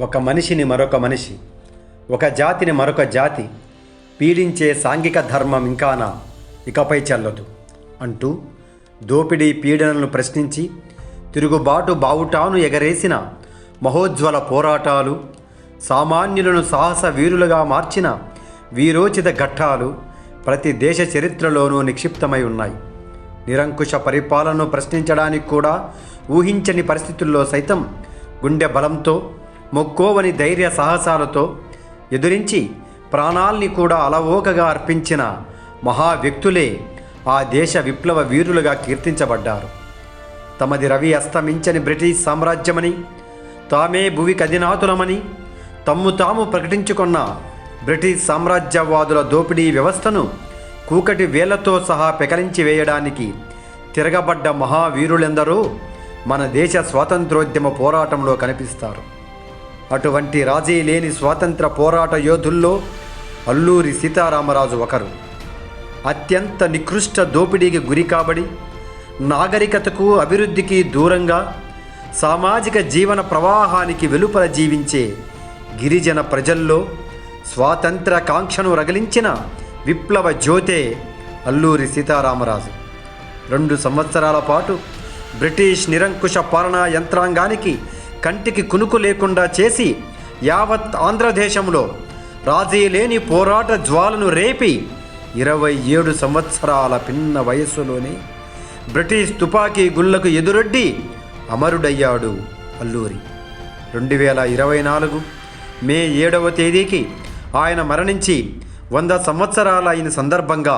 ఒక మనిషిని మరొక మనిషి ఒక జాతిని మరొక జాతి పీడించే సాంఘిక ధర్మం ఇంకానా ఇకపై చెల్లదు. అంటూ దోపిడీ పీడనలను ప్రశ్నించి తిరుగుబాటు బావుటాను ఎగరేసిన మహోజ్వల పోరాటాలు సామాన్యులను సాహస వీరులుగా మార్చిన వీరోచిత ఘట్టాలు ప్రతి దేశ చరిత్రలోనూ నిక్షిప్తమై ఉన్నాయి. నిరంకుశ పరిపాలనను ప్రశ్నించడానికి కూడా ఊహించని పరిస్థితుల్లో సైతం గుండె బలంతో మొక్కోవని ధైర్య సాహసాలతో ఎదురించి ప్రాణాల్ని కూడా అలవోకగా అర్పించిన మహా వ్యక్తులే ఆ దేశ విప్లవ వీరులుగా కీర్తించబడ్డారు. తమది రవి అస్తమించని బ్రిటిష్ సామ్రాజ్యమని తామే భువికి అధినాతులమని తమ్ము తాము ప్రకటించుకున్న బ్రిటిష్ సామ్రాజ్యవాదుల దోపిడీ వ్యవస్థను కూకటి వేళ్ళతో సహా పెకలించి వేయడానికి తిరగబడ్డ మహావీరులెందరూ మన దేశ స్వాతంత్రోద్యమ పోరాటంలో కనిపిస్తారు. అటువంటి రాజీ లేని స్వాతంత్ర పోరాట యోధుల్లో అల్లూరి సీతారామరాజు ఒకరు. అత్యంత నికృష్ట దోపిడీకి గురి కాబడి నాగరికతకు అభివృద్ధికి దూరంగా సామాజిక జీవన ప్రవాహానికి వెలుపల జీవించే గిరిజన ప్రజల్లో స్వాతంత్ర కాంక్షను రగిలించిన విప్లవ జ్యోతే అల్లూరి సీతారామరాజు. రెండు సంవత్సరాల పాటు బ్రిటిష్ నిరంకుశ పాలనా యంత్రాంగానికి కంటికి కునుకు లేకుండా చేసి యావత్ ఆంధ్రదేశంలో రాజీ లేని పోరాట జ్వాలను రేపి ఇరవై ఏడు సంవత్సరాల పిన్న వయస్సులోనే బ్రిటిష్ తుపాకీ గుళ్ళకు ఎదురొడ్డి అమరుడయ్యాడు అల్లూరి. రెండు వేల ఇరవై నాలుగు మే ఏడవ తేదీకి ఆయన మరణించి వంద సంవత్సరాల అయిన సందర్భంగా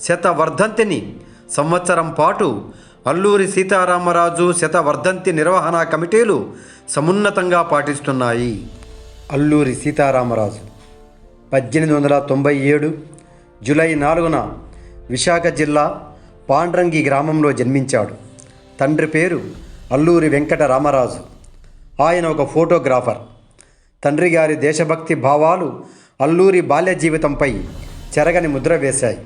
శతవర్ధంతిని సంవత్సరం పాటు అల్లూరి సీతారామరాజు శతవర్ధంతి నిర్వహణ కమిటీలు సమున్నతంగా పాటిస్తున్నాయి. అల్లూరి సీతారామరాజు పద్దెనిమిది వందల తొంభై ఏడు జూలై నాలుగున విశాఖ జిల్లా పాండ్రంగి గ్రామంలో జన్మించాడు. తండ్రి పేరు అల్లూరి వెంకట రామరాజు. ఆయన ఒక ఫోటోగ్రాఫర్. తండ్రి గారి దేశభక్తి భావాలు అల్లూరి బాల్య జీవితంపై చెరగని ముద్ర వేశాయి.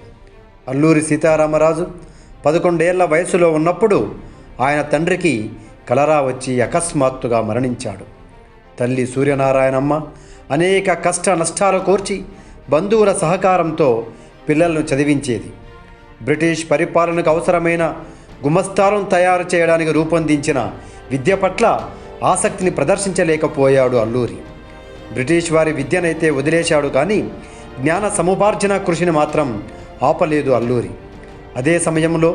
అల్లూరి సీతారామరాజు పదకొండేళ్ళ వయసులో ఉన్నప్పుడు ఆయన తండ్రికి కలరా వచ్చి అకస్మాత్తుగా మరణించాడు. తల్లి సూర్యనారాయణమ్మ అనేక కష్ట నష్టాలు కోర్చి బంధువుల సహకారంతో పిల్లలను చదివించేది. బ్రిటిష్ పరిపాలనకు అవసరమైన గుమస్తాలను తయారు చేయడానికి రూపొందించిన విద్య పట్ల ఆసక్తిని ప్రదర్శించలేకపోయాడు అల్లూరి. బ్రిటిష్ వారి విద్యనైతే వదిలేశాడు కానీ జ్ఞాన సముపార్జన కృషిని మాత్రం ఆపలేదు అల్లూరి. అదే సమయంలో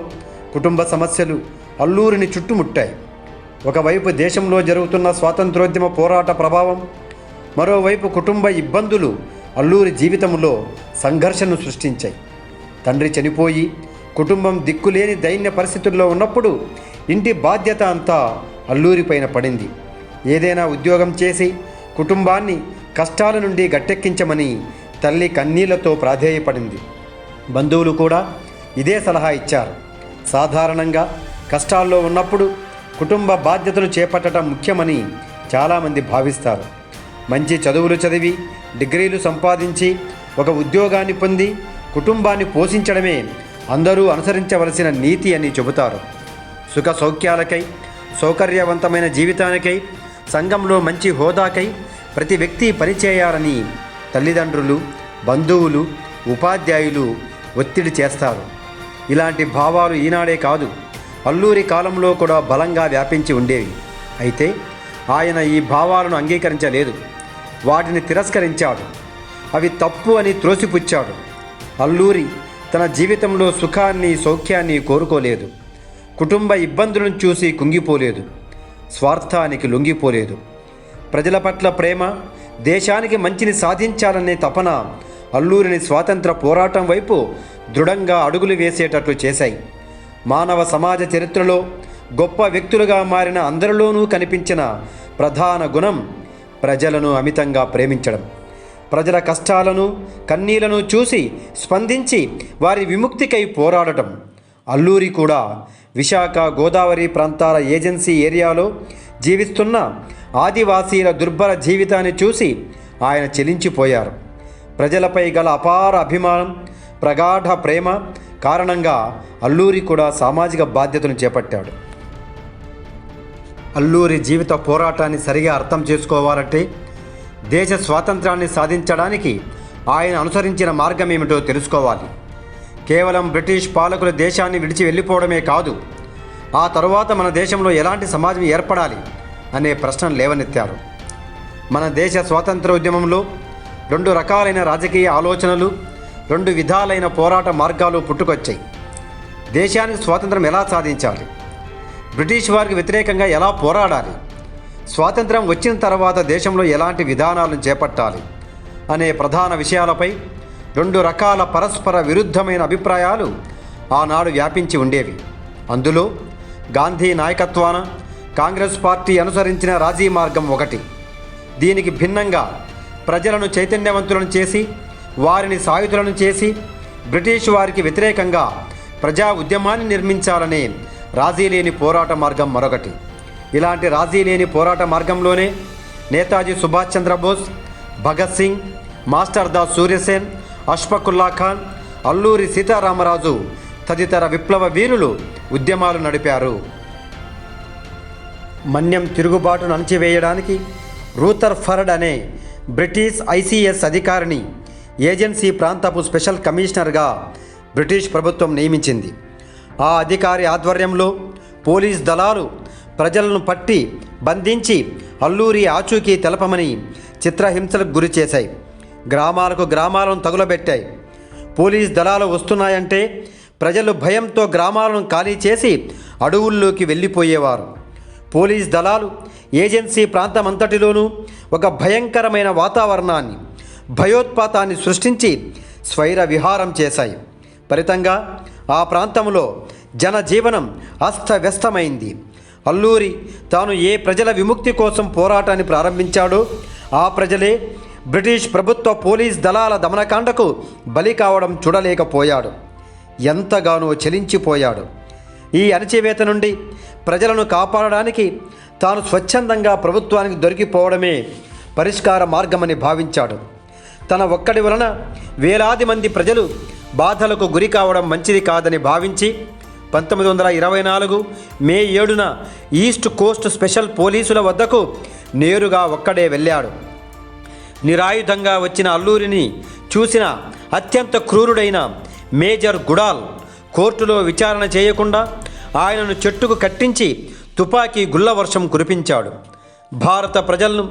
కుటుంబ సమస్యలు అల్లూరిని చుట్టుముట్టాయి. ఒకవైపు దేశంలో జరుగుతున్న స్వాతంత్రోద్యమ పోరాట ప్రభావం మరోవైపు కుటుంబ ఇబ్బందులు అల్లూరి జీవితంలో సంఘర్షణను సృష్టించాయి. తండ్రి చనిపోయి కుటుంబం దిక్కులేని దైన్య పరిస్థితుల్లో ఉన్నప్పుడు ఇంటి బాధ్యత అంతా అల్లూరిపైన పడింది. ఏదైనా ఉద్యోగం చేసి కుటుంబాన్ని కష్టాల నుండి గట్టెక్కించమని తల్లి కన్నీళ్ళతో ప్రాధేయపడింది. బంధువులు కూడా ఇదే సలహా ఇచ్చారు. సాధారణంగా కష్టాల్లో ఉన్నప్పుడు కుటుంబ బాధ్యతలు చేపట్టడం ముఖ్యమని చాలామంది భావిస్తారు. మంచి చదువులు చదివి డిగ్రీలు సంపాదించి ఒక ఉద్యోగాన్ని పొంది కుటుంబాన్ని పోషించడమే అందరూ అనుసరించవలసిన నీతి అని చెబుతారు. సుఖ సౌఖ్యాలకై సౌకర్యవంతమైన జీవితానికై సంఘంలో మంచి హోదాకై ప్రతి వ్యక్తి పనిచేయాలని తల్లిదండ్రులు బంధువులు ఉపాధ్యాయులు ఒత్తిడి చేస్తారు. ఇలాంటి భావాలు ఈనాడే కాదు. అల్లూరి కాలంలో కూడా బలంగా వ్యాపించి ఉండేవి. అయితే ఆయన ఈ భావాలను అంగీకరించలేదు. వాటిని తిరస్కరించాడు. అవి తప్పు అని త్రోసిపుచ్చాడు. అల్లూరి తన జీవితంలో సుఖాన్ని సౌఖ్యాన్ని కోరుకోలేదు. కుటుంబ ఇబ్బందులను చూసి కుంగిపోలేదు. స్వార్థానికి లొంగిపోలేదు. ప్రజల పట్ల ప్రేమ దేశానికి మంచిని సాధించాలనే తపన అల్లూరిని స్వాతంత్ర పోరాటం వైపు దృఢంగా అడుగులు వేసేటట్లు చేశాయి. మానవ సమాజ చరిత్రలో గొప్ప వ్యక్తులుగా మారిన అందరిలోనూ కనిపించిన ప్రధాన గుణం ప్రజలను అమితంగా ప్రేమించడం. ప్రజల కష్టాలను కన్నీలను చూసి స్పందించి వారి విముక్తికై పోరాడటం. అల్లూరి కూడా విశాఖ గోదావరి ప్రాంతాల ఏజెన్సీ ఏరియాలో జీవిస్తున్న ఆదివాసీల దుర్భర జీవితాన్ని చూసి ఆయన చెలించిపోయారు. ప్రజలపై గల అపార అభిమానం ప్రగాఢ ప్రేమ కారణంగా అల్లూరి కూడా సామాజిక బాధ్యతను చేపట్టాడు. అల్లూరి జీవిత పోరాటాన్ని సరిగా అర్థం చేసుకోవాలంటే దేశ స్వాతంత్రాన్ని సాధించడానికి ఆయన అనుసరించిన మార్గం ఏమిటో తెలుసుకోవాలి. కేవలం బ్రిటిష్ పాలకులు దేశాన్ని విడిచి వెళ్ళిపోవడమే కాదు ఆ తరువాత మన దేశంలో ఎలాంటి సమాజం ఏర్పడాలి అనే ప్రశ్నలు లేవనెత్తారు. మన దేశ స్వాతంత్ర ఉద్యమంలో రెండు రకాలైన రాజకీయ ఆలోచనలు రెండు విధాలైన పోరాట మార్గాలు పుట్టుకొచ్చాయి. దేశానికి స్వాతంత్రం ఎలా సాధించాలి? బ్రిటిష్ వారికి వ్యతిరేకంగా ఎలా పోరాడాలి? స్వాతంత్రం వచ్చిన తర్వాత దేశంలో ఎలాంటి విధానాలను చేపట్టాలి? అనే ప్రధాన విషయాలపై రెండు రకాల పరస్పర విరుద్ధమైన అభిప్రాయాలు ఆనాడు వ్యాపించి ఉండేవి. అందులో గాంధీ నాయకత్వాన కాంగ్రెస్ పార్టీ అనుసరించిన రాజీ మార్గం ఒకటి. దీనికి భిన్నంగా ప్రజలను చైతన్యవంతులను చేసి వారిని సాయుధులను చేసి బ్రిటిష్ వారికి వ్యతిరేకంగా ప్రజా ఉద్యమాన్ని నిర్మించాలనే రాజీ లేని పోరాట మార్గం మరొకటి. ఇలాంటి రాజీ లేని పోరాట మార్గంలోనే నేతాజీ సుభాష్ చంద్రబోస్ భగత్ సింగ్ మాస్టర్ దాస్ సూర్యసేన్ అష్ఫకుల్లా ఖాన్ అల్లూరి సీతారామరాజు తదితర విప్లవ వీరులు ఉద్యమాలు నడిపారు. మన్యం తిరుగుబాటును అణచివేయడానికి రూథర్ ఫర్డ్ అనే బ్రిటిష్ ఐసీఎస్ అధికారిని ఏజెన్సీ ప్రాంతపు స్పెషల్ కమిషనర్గా బ్రిటిష్ ప్రభుత్వం నియమించింది. ఆ అధికారి ఆధ్వర్యంలో పోలీస్ దళాలు ప్రజలను పట్టి బంధించి అల్లూరి ఆచూకీ తెలపమని చిత్రహింసలకు గురి చేశాయి. గ్రామాలకు గ్రామాలను తగులబెట్టాయి. పోలీస్ దళాలు వస్తున్నాయంటే ప్రజలు భయంతో గ్రామాలను ఖాళీ చేసి అడవుల్లోకి వెళ్ళిపోయేవారు. పోలీస్ దళాలు ఏజెన్సీ ప్రాంతమంతటిలోనూ ఒక భయంకరమైన వాతావరణాన్ని భయోత్పాతాన్ని సృష్టించి స్వైర విహారం చేశాయి. ఫలితంగా ఆ ప్రాంతంలో జనజీవనం అస్తవ్యస్తమైంది. అల్లూరి తాను ఏ ప్రజల విముక్తి కోసం పోరాటాన్ని ప్రారంభించాడో ఆ ప్రజలే బ్రిటిష్ ప్రభుత్వ పోలీస్ దళాల దమనకాండకు బలి కావడం చూడలేకపోయాడు. ఎంతగానో చలించిపోయాడు. ఈ అణచివేత నుండి ప్రజలను కాపాడడానికి తాను స్వచ్ఛందంగా ప్రభుత్వానికి దొరికిపోవడమే పరిష్కార మార్గమని భావించాడు. తన ఒక్కడి వలన వేలాది మంది ప్రజలు బాధలకు గురి కావడం మంచిది కాదని భావించి పంతొమ్మిది వందల ఇరవై నాలుగు మే ఏడున ఈస్ట్ కోస్ట్ స్పెషల్ పోలీసుల వద్దకు నేరుగా ఒక్కడే వెళ్ళాడు. నిరాయుధంగా వచ్చిన అల్లూరిని చూసిన అత్యంత క్రూరుడైన మేజర్ గుడాల్ కోర్టులో విచారణ చేయకుండా ఆయనను చెట్టుకు కట్టించి తుపాకీ గుల్ల వర్షం కురిపించాడు. భారత ప్రజలను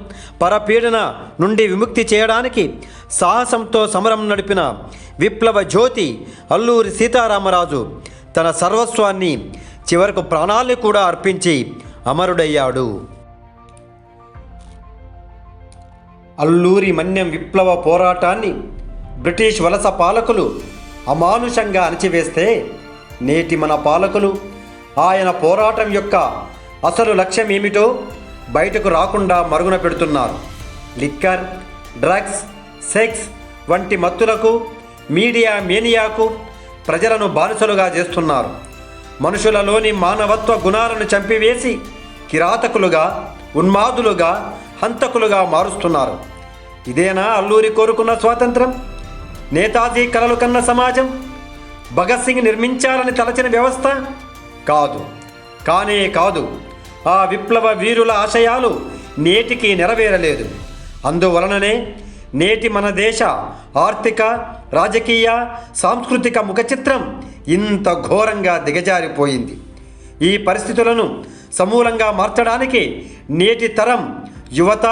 పరపీడన నుండి విముక్తి చేయడానికి సాహసంతో సమరం నడిపిన విప్లవ జ్యోతి అల్లూరి సీతారామరాజు తన సర్వస్వాన్ని చివరకు ప్రాణాల్ని కూడా అర్పించి అమరుడయ్యాడు. అల్లూరి మన్యం విప్లవ పోరాటాన్ని బ్రిటిష్ వలస పాలకులు అమానుషంగా అణచివేస్తే నేటి మన పాలకులు ఆయన పోరాటం యొక్క అసలు లక్ష్యం ఏమిటో బయటకు రాకుండా మరుగున పెడుతున్నారు. లిక్కర్ డ్రగ్స్ సెక్స్ వంటి మత్తులకు మీడియా మేనియాకు ప్రజలను బానిసలుగా చేస్తున్నారు. మనుషులలోని మానవత్వ గుణాలను చంపివేసి కిరాతకులుగా ఉన్మాదులుగా హంతకులుగా మారుస్తున్నారు. ఇదేనా అల్లూరి కోరుకున్న స్వాతంత్రం? నేతాజీ కలలు కన్న సమాజం? భగత్ సింగ్ నిర్మించాలని తలచిన వ్యవస్థ? కాదు. కానే కాదు. ఆ విప్లవ వీరుల ఆశయాలు నేటికి నెరవేరలేదు. అందువలననే నేటి మన దేశ ఆర్థిక రాజకీయ సాంస్కృతిక ముఖచిత్రం ఇంత ఘోరంగా దిగజారిపోయింది. ఈ పరిస్థితులను సమూలంగా మార్చడానికి నేటి తరం యువత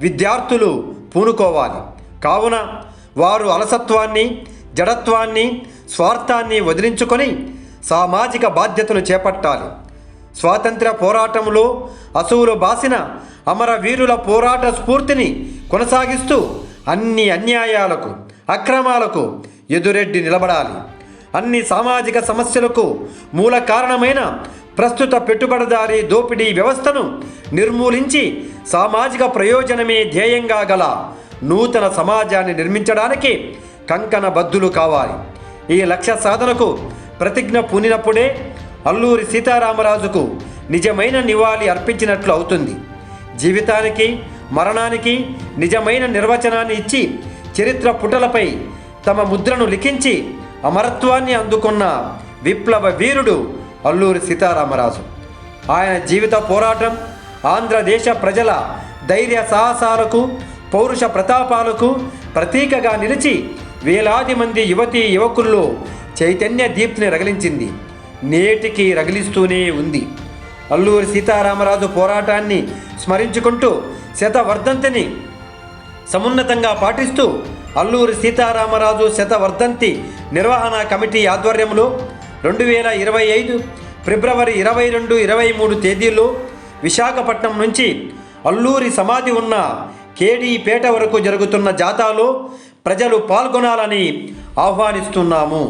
విద్యార్థులు పూనుకోవాలి. కావున వారు అలసత్వాన్ని జడత్వాన్ని స్వార్థాన్ని వదిలించుకొని సామాజిక బాధ్యతను చేపట్టాలి. స్వాతంత్ర పోరాటంలో అసువులు బాసిన అమరవీరుల పోరాట స్ఫూర్తిని కొనసాగిస్తూ అన్ని అన్యాయాలకు అక్రమాలకు ఎదురెడ్డి నిలబడాలి. అన్ని సామాజిక సమస్యలకు మూల కారణమైన ప్రస్తుత పెట్టుబడిదారీ దోపిడీ వ్యవస్థను నిర్మూలించి సామాజిక ప్రయోజనమే ధ్యేయంగా గల నూతన సమాజాన్ని నిర్మించడానికి కంకణ బద్దులు కావాలి. ఈ లక్ష్య సాధనకు ప్రతిజ్ఞ పూనినప్పుడే అల్లూరి సీతారామరాజుకు నిజమైన నివాళి అర్పించినట్లు అవుతుంది. జీవితానికి మరణానికి నిజమైన నిర్వచనాన్ని ఇచ్చి చరిత్ర పుటలపై తమ ముద్రను లిఖించి అమరత్వాన్ని అందుకున్న విప్లవ వీరుడు అల్లూరి సీతారామరాజు. ఆయన జీవిత పోరాటం ఆంధ్రదేశ ప్రజల ధైర్య సాహసాలకు పౌరుష ప్రతాపాలకు ప్రతీకగా నిలిచి వేలాది మంది యువతీ యువకుల్లో చైతన్య దీప్తిని రగిలించింది. నేటికి రగిలిస్తూనే ఉంది. అల్లూరి సీతారామరాజు పోరాటాన్ని స్మరించుకుంటూ శతవర్ధంతిని సమున్నతంగా పాటిస్తూ అల్లూరి సీతారామరాజు శతవర్ధంతి నిర్వహణ కమిటీ ఆధ్వర్యంలో రెండు వేల ఇరవై ఐదు ఫిబ్రవరి ఇరవై రెండు ఇరవై మూడు తేదీల్లో విశాఖపట్నం నుంచి అల్లూరి సమాధి ఉన్న కేడీపేట వరకు జరుగుతున్న జాతాలో ప్రజలు పాల్గొనాలని ఆహ్వానిస్తున్నాము.